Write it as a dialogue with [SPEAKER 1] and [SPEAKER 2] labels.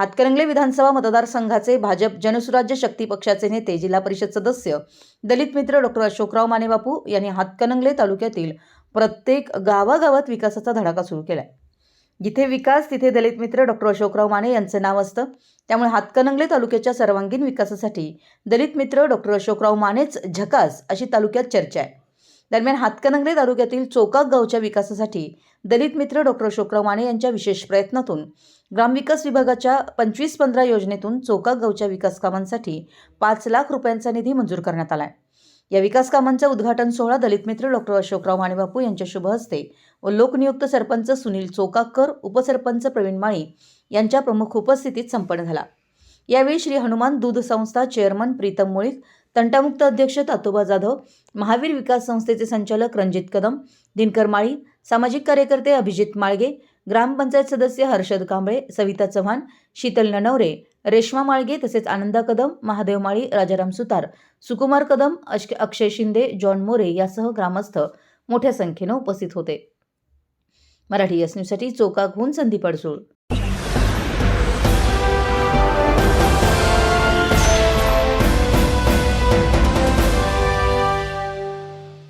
[SPEAKER 1] हातकरंगले विधानसभा मतदारसंघाचे भाजप जनसुराज्य शक्ती पक्षाचे नेते जिल्हा परिषद सदस्य दलित मित्र डॉक्टर अशोकराव मानेबापू यांनी हातकरंगले तालुक्यातील प्रत्येक गावागावात विकासाचा धडाका सुरू केला जिथे विकास तिथे दलित मित्र डॉक्टर अशोकराव माने यांचं नाव असतं त्यामुळे हातकणंगले तालुक्याच्या सर्वांगीण विकासासाठी दलित मित्र डॉक्टर अशोकराव मानेच झकास अशी तालुक्यात चर्चा आहे. दरम्यान हातकणंगले तालुक्यातील चोकाक गावच्या विकासासाठी दलित मित्र डॉक्टर अशोकराव माने यांच्या विशेष प्रयत्नातून ग्रामविकास विभागाच्या पंचवीस पंधरा योजनेतून चोकाक गावच्या विकास कामांसाठी पाच लाख रुपयांचा निधी मंजूर करण्यात आला आहे या विकास कामांचा उद्घाटन सोहळा दलित मित्र डॉक्टर अशोकराव मानेबापू यांच्या शुभ हस्ते व लोकनियुक्त सरपंच सुनील चोकाकर उपसरपंच प्रवीण माळी यांच्या प्रमुख उपस्थितीत संपन्न झाला. यावेळी श्री हनुमान दूध संस्था चेअरमन प्रीतम मुळीक तंटामुक्त अध्यक्ष तातोबा जाधव महावीर विकास संस्थेचे संचालक रणजित कदम दिनकर माळी सामाजिक कार्यकर्ते अभिजित माळगे ग्रामपंचायत सदस्य हर्षद कांबळे सविता चव्हाण शीतल ननवरे रेश्मा माळगे तसेच आनंदा कदम महादेव माळी राजाराम सुतार सुकुमार कदम अश- अक्षय शिंदे जॉन मोरे यासह ग्रामस्थ मोठ्या संख्येनं उपस्थित होते. मराठी एस न्यूजसाठी चोकाकहून संदीप अडसूळ.